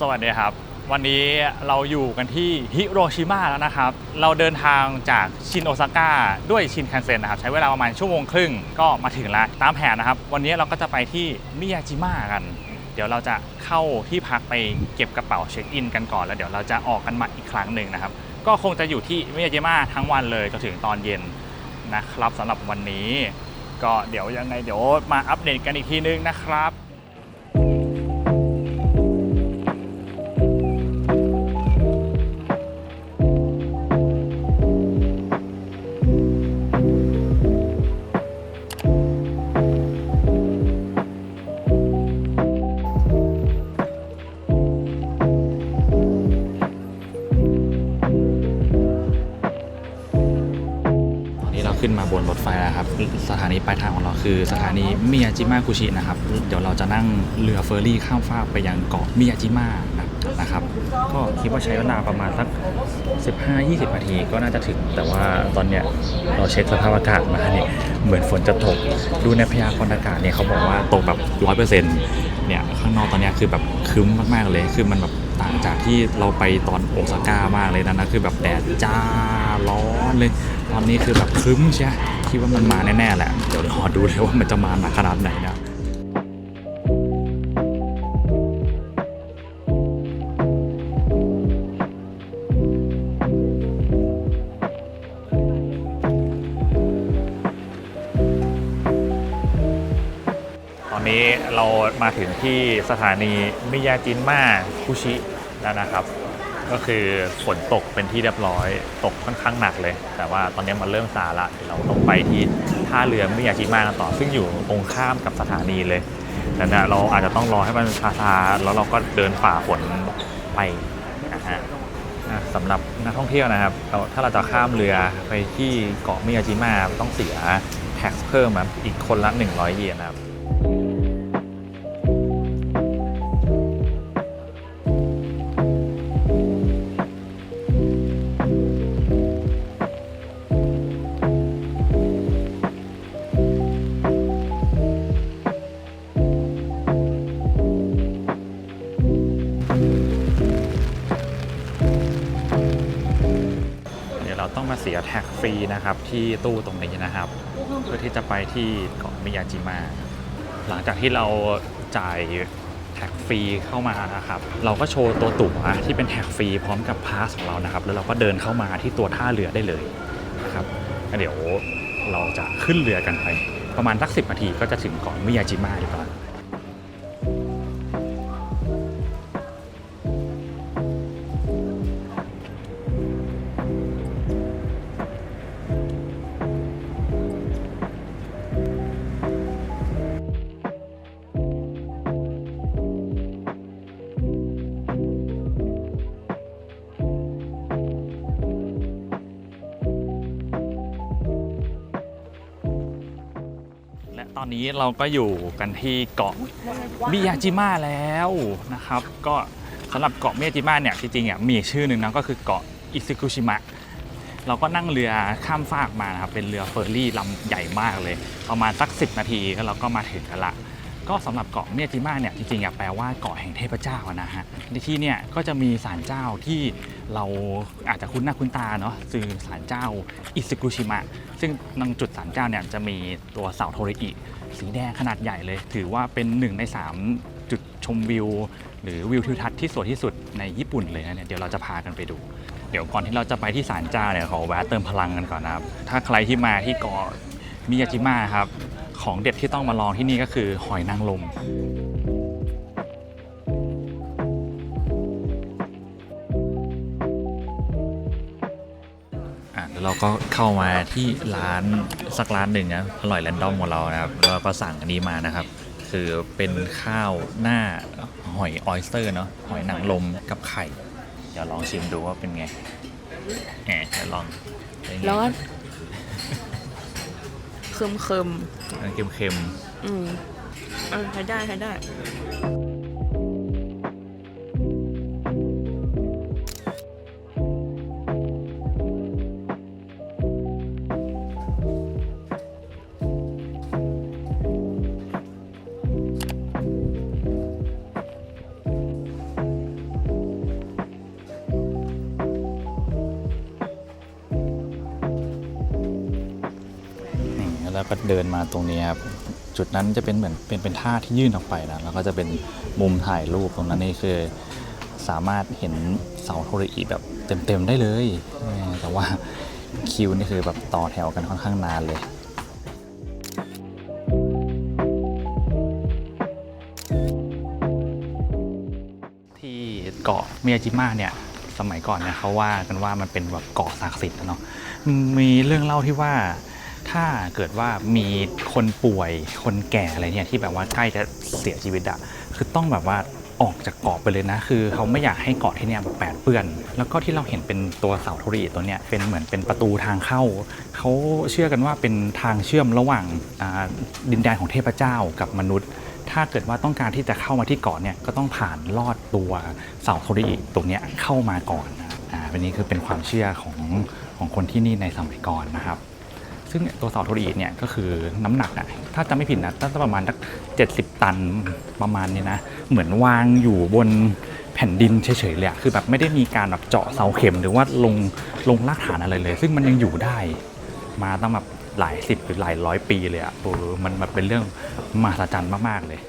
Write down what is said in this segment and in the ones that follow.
สวัสดีครับ วันนี้เราอยู่กันที่ฮิโรชิมาแล้วนะครับ เราเดินทางจากชินโอซาก้าด้วยชินคันเซ็นนะครับ ใช้เวลาประมาณชั่วโมงครึ่งก็มาถึงแล้วตามแผนนะครับ วันนี้เราก็จะไปที่มิยาจิมะกัน เดี๋ยวเราจะเข้าที่พักไปเก็บกระเป๋าเช็คอินกันก่อนแล้วเดี๋ยวเราจะออกกันใหม่อีกครั้งหนึ่งนะครับ ก็คงจะอยู่ที่มิยาจิมะทั้งวันเลยจนถึงตอนเย็นนะครับสำหรับวันนี้ ก็เดี๋ยวยังไงเดี๋ยวมาอัปเดตกันอีกทีนึงนะครับ ครับสถานีปลายทางของเราคือสถานีมิยาจิมะกุชินะครับ เดี๋ยวเราจะนั่งเรือเฟอร์รี่ข้ามฟากไปยังเกาะมิยาจิมะนะครับ ก็คิดว่าใช้เวลาประมาณสัก 15-20 นาทีก็น่าจะถึง แต่ว่าตอนเนี้ยเราเช็คสภาพอากาศมาเนี่ยเหมือนฝนจะตก ดูในพยากรณ์อากาศเนี่ยเขาบอกว่าตกแบบร้อยเปอร์เซ็นต์เนี่ยข้างนอกตอนเนี้ยคือแบบคึ้มมากๆเลย คือมันแบบต่างจากที่เราไปตอนโอซาก้ามากเลยนะนะคือแบบแดดจ้าร้อนเลย ตอนนี้คือแบบคึ้มใช่ คิดว่ามันมาแน่ๆแหละ เดี๋ยวรอดูเลยว่ามันจะมาหนักขนาดไหนนะตอนนี้เรามาถึงที่สถานีมิยาจินมาคุชิแล้วนะครับ ก็คือฝนตกเป็นที่เรียบร้อย ตกค่อนข้างหนักเลย แต่ว่าตอนนี้มันเริ่มซาละเดี๋ยวเราต้องไปที่ท่าเรือมิยาจิมากันต่อ ซึ่งอยู่ตรงข้ามกับสถานีเลยแต่เนี่ยเราอาจจะต้องรอให้มันซาซาๆแล้วเราก็เดินฝ่าฝนไปนะฮะสำหรับนักท่องเที่ยวนะครับเราถ้าเราจะข้ามเรือไปที่เกาะมิยาจิมาต้องเสียแท็กเพิ่มอีกคนละ 100 เยนนะครับ มาเสียแท็กฟรีนะครับ ที่ตู้ตรงนี้นะครับ เพื่อที่จะไปที่เกาะมิยาจิมะหลังจากที่เราจ่ายแท็กฟรีเข้ามานะครับ เราก็โชว์ตัวตั๋วที่เป็นแท็กฟรีพร้อมกับพาสของเรานะครับ แล้วเราก็เดินเข้ามาที่ตัวท่าเรือได้เลยนะครับเดี๋ยวเราจะขึ้นเรือกันไป ประมาณสักสินาทีก็จะถึงเกาะมิยาจิมะดีกว่า อนนี้เราก็อยู่กันที่เกาะมิยาจิมะแล้วนะครับ ก็สำหรับเกาะมิยาจิมะเนี่ยจริงๆอะมีอีกชื่อหนึ่งนะก็คือเกาะอิซึคุชิมะเราก็นั่งเรือข้ามฟากมานะครับเป็นเรือเฟอร์รี่ลำใหญ่มากเลย ประมาณสัก 10 นาทีก็เราก็มาถึงกันละ ก็สำหรับเกาะเมียจิมะเนี่ยจริงๆอะแปลว่าเกาะแห่งเทพเจ้านะฮะในที่เนี่ยก็จะมีศาลเจ้าที่เราอาจจะคุ้นหน้าคุ้นตาเนาะคือศาลเจ้าอิซึกุชิมะซึ่งตรงจุดศาลเจ้าเนี่ยจะมีตัวเสาโทริอิสีแดงขนาดใหญ่เลย ถือว่าเป็นหนึ่งใน 3 จุดชมวิว หรือวิวทิวทัศน์ที่สวยที่สุดในญี่ปุ่นเลยนะเนี่ยเดี๋ยวเราจะพากันไปดูเดี๋ยวก่อนที่เราจะไปที่ศาลเจ้าเนี่ยขอแวะเติมพลังกันก่อนนะครับถ้าใครที่มาที่เกาะมิยาจิมะครับ ของเด็ดที่ต้องมาลองที่นี่ก็คือหอยนางรมอะเดี๋ยวเราก็เข้ามาที่ร้านสักร้านหนึ่งนะอร่อยแรนดอมของเรานะครับเราก็สั่งอันนี้มานะครับ คือเป็นข้าวหน้าหอยออยสเตอร์เนาะหอยนางรมกับไข่ เดี๋ยวลองชิมดูว่าเป็นไงแหมลองเป็นไงร้อน เคิมเคิมอันเค็มๆอืมเออใช้ได้ใช้ได้ ก็เดินมาตรงนี้ครับจุดนั้นจะเป็นเหมือนเป็นเป็นท่าที่ยื่นออกไปนะแล้วก็จะเป็นมุมถ่ายรูปตรงนั้นนี่คือสามารถเห็นเสาโทรอีแบบเต็มๆได้เลย แต่ว่าคิวนี่คือแบบต่อแถวกันค่อนข้างนานเลยที่เกาะเมียจิมะเนี่ยสมัยก่อนเนี่ยเขาว่ากันว่ามันเป็นแบบเกาะศักดิ์สิทธิ์นะเนาะมีเรื่องเล่าที่ว่า ถ้าเกิดว่ามีคนป่วยคนแก่อะไรเนี่ยที่แบบว่าใกล้จะเสียชีวิตอะคือต้องแบบว่าออกจากเกาะไปเลยนะ คือเขาไม่อยากให้เกาะที่เนี่ยแบบแปดเปื้อน แล้วก็ที่เราเห็นเป็นตัวเสาโทรีตัวเนี้ยเป็นเหมือนเป็นประตูทางเข้า เขาเชื่อกันว่าเป็นทางเชื่อมระหว่างดินแดนของเทพเจ้ากับมนุษย์ ถ้าเกิดว่าต้องการที่จะเข้ามาที่เกาะเนี่ยก็ต้องผ่านลอดตัวเสาโทริอิตรงเนี้ยเข้ามาก่อนอ่าเป็นนี้คือเป็นความเชื่อของของคนที่นี่ในสมัยก่อนนะครับ ซึ่งตัวเสาโทริอิเนี่ยก็คือน้ำหนักอะถ้าจำไม่ผิดนะน่าจะประมาณสักเจ็ดสิบตันประมาณนี้นะ เหมือนวางอยู่บนแผ่นดินเฉยๆเลยคือแบบไม่ได้มีการแบบเจาะเสาเข็มหรือว่าลงลงรากฐานอะไรเลย ซึ่งมันยังอยู่ได้ มาตั้งแบบหลายสิบหรือหลายร้อยปีเลยอะ่ะโอ้มันแบบเป็นเรื่องมหัศจรรย์มากๆเลย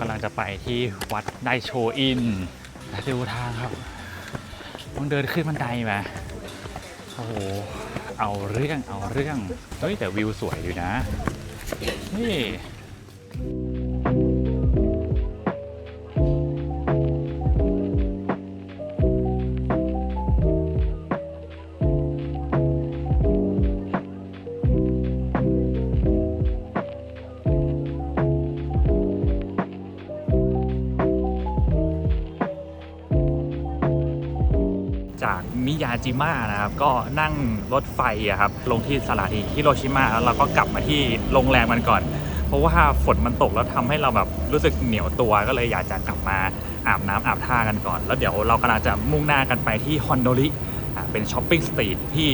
กำลังจะไปที่วัดไดโชอินดูทางครับต้องเดินขึ้นบันไดมาโอ้โหเอาเรื่องเอาเรื่องเฮ้ยแต่วิวสวยอยู่นะ นี่ จากมิยาจิมะนะครับ ก็นั่งรถไฟอะครับ ลงที่สถานีฮิโรชิมาแล้วเราก็กลับมาที่โรงแรมกันก่อน เพราะว่าฝนมันตกแล้วทำให้เราแบบรู้สึกเหนียวตัวก็เลยอยากจะกลับมาอาบน้ำอาบท่ากันก่อน แล้วเดี๋ยวเรากำลังจะมุ่งหน้ากันไปที่ฮอนโดริอ่าเป็นช้อปปิ้งสตรีทที่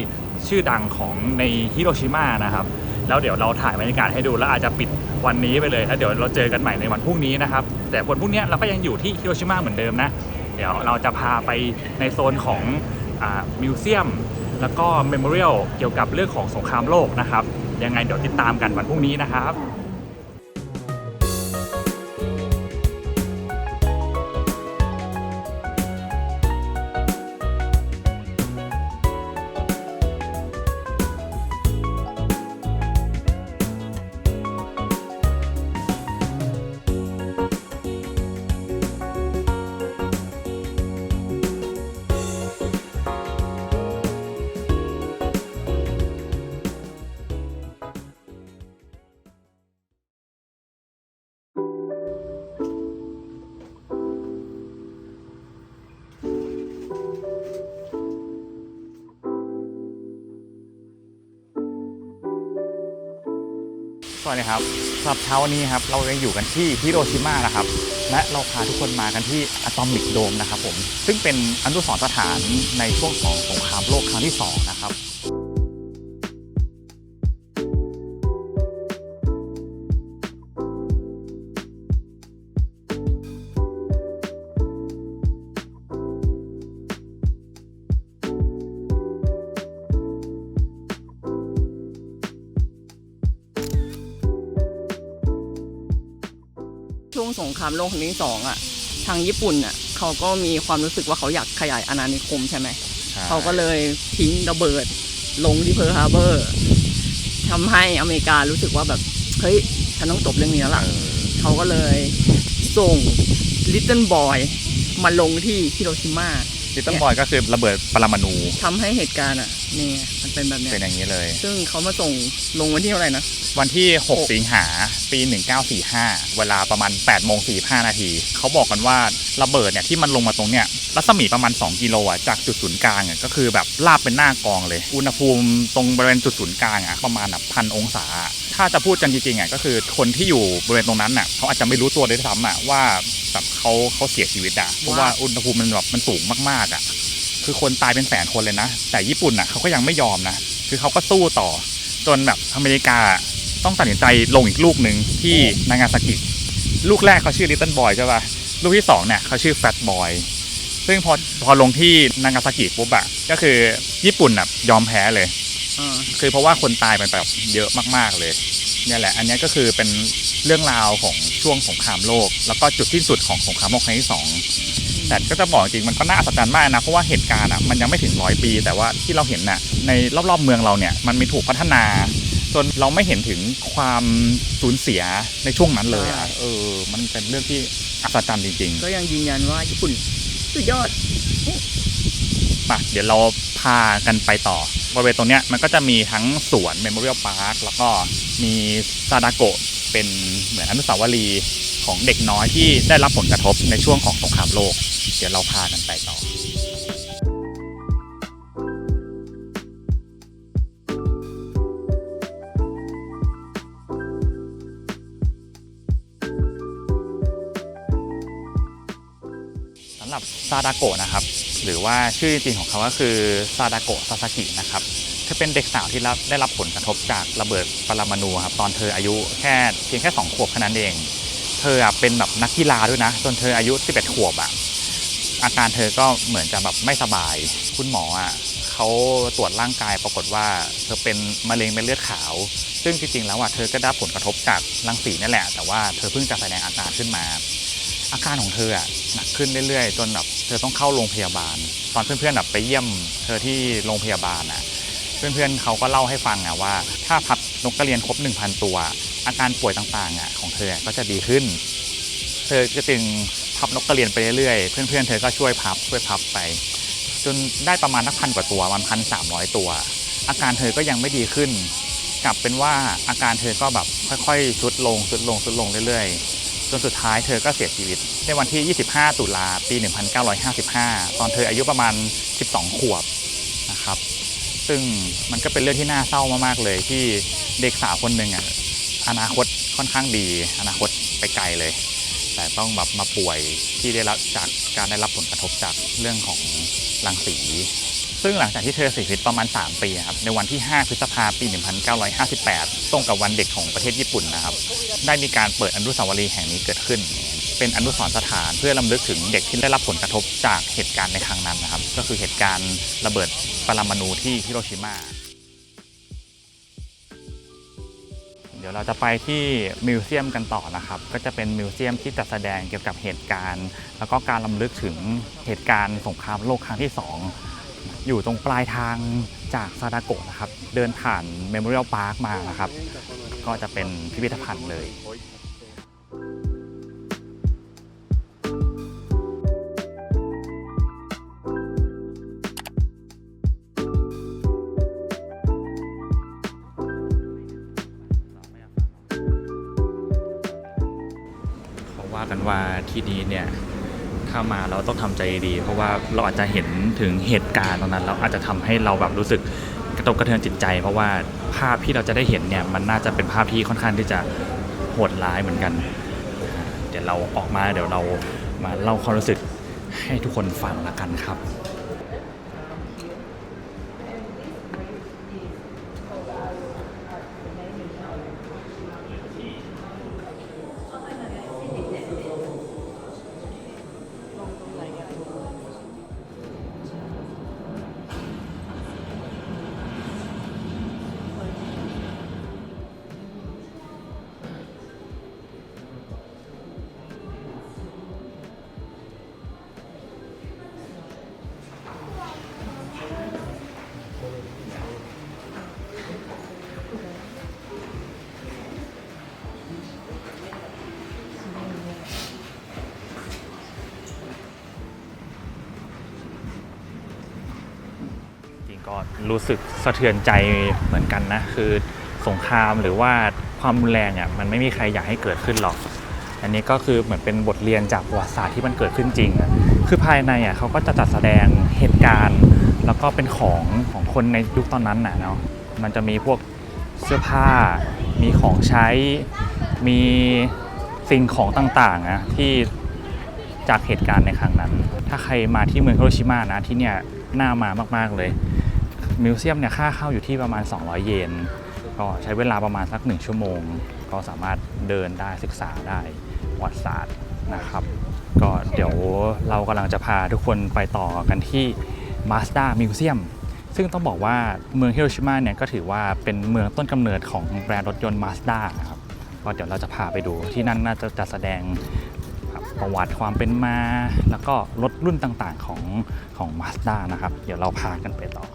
ชื่อดังของในฮิโรชิมานะครับ แล้วเดี๋ยวเราถ่ายบรรยากาศให้ดูแล้วอาจจะปิดวันนี้ไปเลยแล้วเดี๋ยวเราเจอกันใหม่ในวันพรุ่งนี้นะครับ แต่วันพรุ่งนี้เราก็ยังอยู่ที่ฮิโรชิมาเหมือนเดิมนะ เดี๋ยวเราจะพาไปในโซนของมิวเซียมแล้วก็เมมโมเรียลเกี่ยวกับเรื่องของสงครามโลกนะครับ ยังไงเดี๋ยวติดตามกันวันพรุ่งนี้นะครับ สวัสดีครับสำหรับเช้าวันนี้ครับเรายังอยู่กันที่ฮิโรชิมานะครับ และเราพาทุกคนมากันที่อะตอมิกโดมนะครับผมซึ่งเป็นอนุสรณ์สถานในช่วงของสงครามโลกครั้งที่2นะครับ งสงครามโลกครั้งที่สองอะทางญี่ปุ่นอะเขาก็มีความรู้สึกว่าเขาอยากขยายอาณานิคมใช่ไหมเขาก็เลยทิ้งระเบิดลงที่เพิร์ลฮาร์เบอร์ทำให้อเมริการู้สึกว่าแบบเฮ้ยฉันต้องจบเรื่องนี้แล้วล่ะเขาก็เลยส่งลิตเติ้ลบอยมาลงที่ฮิโรชิมาลิตเติ้ลบอยก็คือระเบิดปรมาณูทำให้เหตุการณ์อะนี่ไงมัน เป็นแบบเนี้ยเป็นอย่างนี้เลย ซึ่งเขามาส่งลงวันที่เท่าไหร่นะ วันที่ 6 สิงหาปี 1945 เวลาประมาณ8โมง45 นาที เขาบอกกันว่าระเบิดเนี่ยที่มันลงมาตรงเนี่ยรัศมีประมาณ 2 กิโลอะจากจุดศูนย์กลางอะก็คือแบบลาบเป็นหน้ากองเลย อุณหภูมิตรงบริเวณจุดศูนย์กลางอะประมาณแบบพันองศา ถ้าจะพูดกันจริงๆอะก็คือคนที่อยู่บริเวณตรงนั้นอะเขาอาจจะไม่รู้ตัวด้วยซ้ำอะว่าแบบเขาเขาเสียชีวิตอะเพราะว่าอุณหภูมิมันแบบมันสูงมากๆอะ คือคนตายเป็นแสนคนเลยนะ แต่ญี่ปุ่นอะเขาก็ยังไม่ยอมนะ คือเขาก็สู้ต่อ จนแบบอเมริกาต้องตัดสินใจลงอีกลูกหนึ่งที่นางาซากิ ลูกแรกเขาชื่อ Little Boy ใช่ป่ะ ลูกที่สองเนี่ยเขาชื่อ Fat Boy ซึ่งพอพอลงที่นางาซากิปุ๊บอะก็คือญี่ปุ่นอะยอมแพ้เลยอ่าคือเพราะว่าคนตายมันแบบเยอะมากๆเลยเนี่ยแหละ อันเนี้ยก็คือเป็นเรื่องราวของช่วงสงครามโลก แล้วก็จุดสิ้นสุดของสงครามโลกครั้งที่สอง แต่ก็จะบอกจริงมันก็น่าอัศจรรย์มากนะเพราะว่าเหตุการณ์อะมันยังไม่ถึงร้อยปี แต่ว่าที่เราเห็นน่ะในรอบๆเมืองเราเนี่ยมันมีถูกพัฒนาจนเราไม่เห็นถึงความสูญเสียในช่วงนั้นเลยอะเออ มันเป็นเรื่องที่อัศจรรย์จริงๆ ก็ยังยืนยันว่าญี่ปุ่นสุดยอดมาเดี๋ยวเราพากันไปต่อบริเวณตรงเนี้ยมันก็จะมีทั้งสวนเมมโมเรียลพาร์คแล้วก็มีซาดาโกะเป็นเหมือนอนุสาวรีย์ของเด็กน้อยที่ได้รับผลกระทบในช่วงของสงครามโลก เดี๋ยวเราพากันไปต่อสำหรับซาดาโกะนะครับ หรือว่าชื่อจริงของเขาก็คือซาดาโกะซาซากินะครับเธอเป็นเด็กสาวที่รับได้รับผลกระทบจากระเบิดปรมาณูครับตอนเธออายุแค่เพียงแค่ 2 ขวบแค่นั้นเอง เธอเป็นแบบนักกีฬาด้วยนะ จนเธออายุ 11 ขวบอะ อาการเธอก็เหมือนจะแบบไม่สบาย คุณหมออะเขาตรวจร่างกายปรากฏว่า เธอเป็นมะเร็งเม็ดเลือดขาว ซึ่งจริงๆแล้วอะเธอก็ได้รับผลกระทบจากรังสีนั่นแหละ แต่ว่าเธอเพิ่งจะแสดงอาการขึ้นมา อาการของเธออะหนักขึ้นเรื่อยๆ จนแบบเธอต้องเข้าโรงพยาบาล ตอนเพื่อนๆแบบไปเยี่ยม เธอที่โรงพยาบาลอะเพื่อนๆเขาก็เล่าให้ฟังอะว่า ถ้าพับนกกระเรียนครบ 1,000 ตัว อาการป่วยต่างๆอะของเธอก็จะดีขึ้น เธอก็จึง พับนกกระเรียนไปเรื่อยๆ เพื่อนๆ เธอก็ช่วยพับช่วยพับไป จนได้ประมาณนักพันกว่าตัวมันพันสามร้อยตัว อาการเธอก็ยังไม่ดีขึ้น กลับเป็นว่าอาการเธอก็แบบค่อยๆทรุดลงทรุดลงทรุดลงเรื่อยๆ จนสุดท้ายเธอก็เสียชีวิต ในวันที่ 25 ตุลาปี 1955 ตอนเธออายุประมาณ 12 ขวบนะครับ ซึ่งมันก็เป็นเรื่องที่น่าเศร้ามากๆเลยที่เด็กสาวคนหนึ่งอะอนาคตค่อนข้างดี อนาคตไปไกลเลย แต่ต้องแบบมาป่วยที่ได้รับจากการได้รับผลกระทบจากเรื่องของรังสี ซึ่งหลังจากที่เธอเสียชีวิตประมาณ 3 ปีครับในวันที่ 5 พฤษภาปี 1958 ตรงกับวันเด็กของประเทศญี่ปุ่นนะครับ ได้มีการเปิดอนุสาวรีย์แห่งนี้เกิดขึ้น เป็นอนุสรณ์สถานเพื่อลำลึกถึงเด็กที่ได้รับผลกระทบจากเหตุการณ์ในครั้งนั้นนะครับ ก็คือเหตุการณ์ระเบิดปรมาณูที่ฮิโรชิมา ดี๋ยวเราจะไปที่มิวเซียมกันต่อนะครับ ก็จะเป็นมิวเซียมที่จัดแสดงเกี่ยวกับเหตุการณ์ แล้วก็การลำลึกถึงเหตุการณ์สงครามโลกครั้งที่ 2 อยู่ตรงปลายทางจากซาดาโกะนะครับ เดินผ่านเมมโมเรียลพาร์คมานะครับ ก็จะเป็นพิพิธภัณฑ์เลย กันว่าที่นี้เนี่ยถ้ามาเราต้องทำใจดี เพราะว่าเราอาจจะเห็นถึงเหตุการณ์ตรงนั้นเราอาจจะทำให้เราแบบรู้สึกกระทบกระเทือนจิตใจ เพราะว่าภาพที่เราจะได้เห็นเนี่ยมันน่าจะเป็นภาพที่ค่อนข้างที่จะโหดร้ายเหมือนกัน เดี๋ยวเราออกมาเดี๋ยวเรามาเล่าความรู้สึกให้ทุกคนฟังละกันครับ ก็รู้สึกสะเทือนใจเหมือนกันนะ คือสงครามหรือว่าความรุนแรงอะมันไม่มีใครอยากให้เกิดขึ้นหรอก อันนี้ก็คือเหมือนเป็นบทเรียนจากประวัติศาสตร์ที่มันเกิดขึ้นจริงอะคือภายในอะเขาก็จะจัดแสดงเหตุการณ์ แล้วก็เป็นของของคนในยุคตอนนั้นน่ะเนาะมันจะมีพวกเสื้อผ้า มีของใช้ มีสิ่งของต่างๆนะที่จากเหตุการณ์ในครั้งนั้น ถ้าใครมาที่เมืองฮิโรชิมานะที่เนี่ยน่ามามากๆเลย มิวเซียมเนี่ยค่าเข้าอยู่ที่ประมาณ 200 เยน ก็ใช้เวลาประมาณสัก 1 ชั่วโมง ก็สามารถเดินได้ศึกษาได้ประวัติศาสตร์นะครับ ก็เดี๋ยวเรากำลังจะพาทุกคนไปต่อกันที่ Mazda Museum ซึ่งต้องบอกว่าเมืองฮิโรชิมาเนี่ยก็ถือว่าเป็นเมืองต้นกำเนิดของแบรนด์รถยนต์ Mazda นะครับก็เดี๋ยวเราจะพาไปดูที่นั่นน่าจะจะแสดงประวัติความเป็นมา แล้วก็รถรุ่นต่างๆของของ Mazda นะครับ เดี๋ยวเราพากันไปต่อ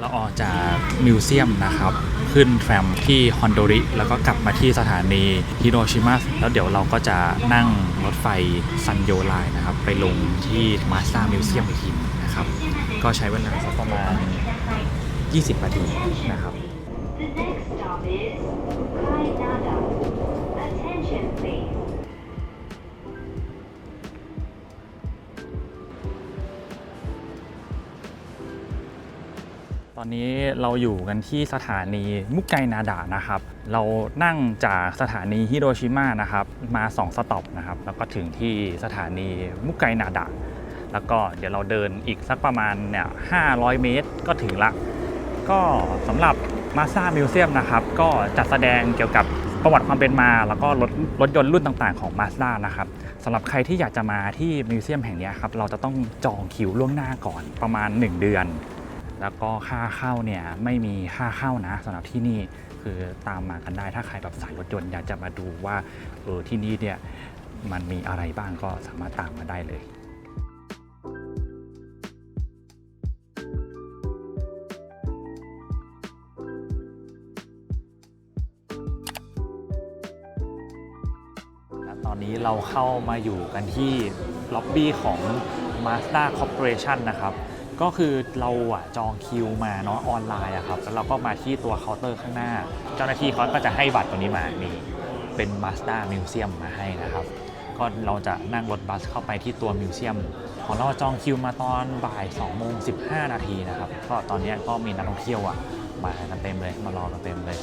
เราออกจากมิวเซียมนะครับ ขึ้นแทรมที่ฮอนโดริ แล้วก็กลับมาที่สถานีฮิโรชิมาแล้วเดี๋ยวเราก็จะนั่งรถไฟซันโยไลน์นะครับ ไปลงที่มาซามิวเซียมอีกทีนะครับ ก็ใช้เวลาสักประมาณ 20 นาทีนะครับ The next stop is อนนี้เราอยู่กันที่สถานีมุกไกนาดะนะครับ เรานั่งจากสถานีฮิโรชิมานะครับมา 2 สต็อปนะครับแล้วก็ถึงที่สถานีมุกไกนาดะแล้วก็เดี๋ยวเราเดินอีกสักประมาณเนี่ย500 เมตรก็ถึงละ ก็สำหรับมาซ d a มิวเซียมนะครับ ก็จัดแสดงเกี่ยวกับประวัติความเป็นมา แล้วก็รถรถยนต์รุ่นต่างๆของ Mazda นะครับสำหรับใครที่อยากจะมาที่มิวเซียมแห่งนี้ครับเราจะต้องจองคิวล่วงหน้าก่อนประมาณ 1 เดือน แล้วก็ค่าเข้าเนี่ยไม่มีค่าเข้านะสำหรับที่นี่คือตามมากันได้ถ้าใครแบบสายรถยนต์อยากจะมาดูว่าเออที่นี่เนี่ยมันมีอะไรบ้างก็สามารถตามมาได้เลยตอนนี้เราเข้ามาอยู่กันที่ล็อบบี้ของ Mazda Corporation นะครับ ก็คือเราอะจองคิวมาเนาะออนไลน์อะครับแล้วเราก็มาที่ตัวเคาน์เตอร์ข้างหน้า เจ้าหน้าที่เขาก็จะให้บัตรตัวนี้มานี่เป็น Mazda Museum มาให้นะครับ ก็เราจะนั่งรถบัสเข้าไปที่ตัวมิวเซียมของเราจองคิวมาตอนบ่าย2โมง15 นาทีนะครับ ก็ตอนนี้ก็มีนักท่องเที่ยวอะมากันเต็มเลยมารอกันเต็มเลย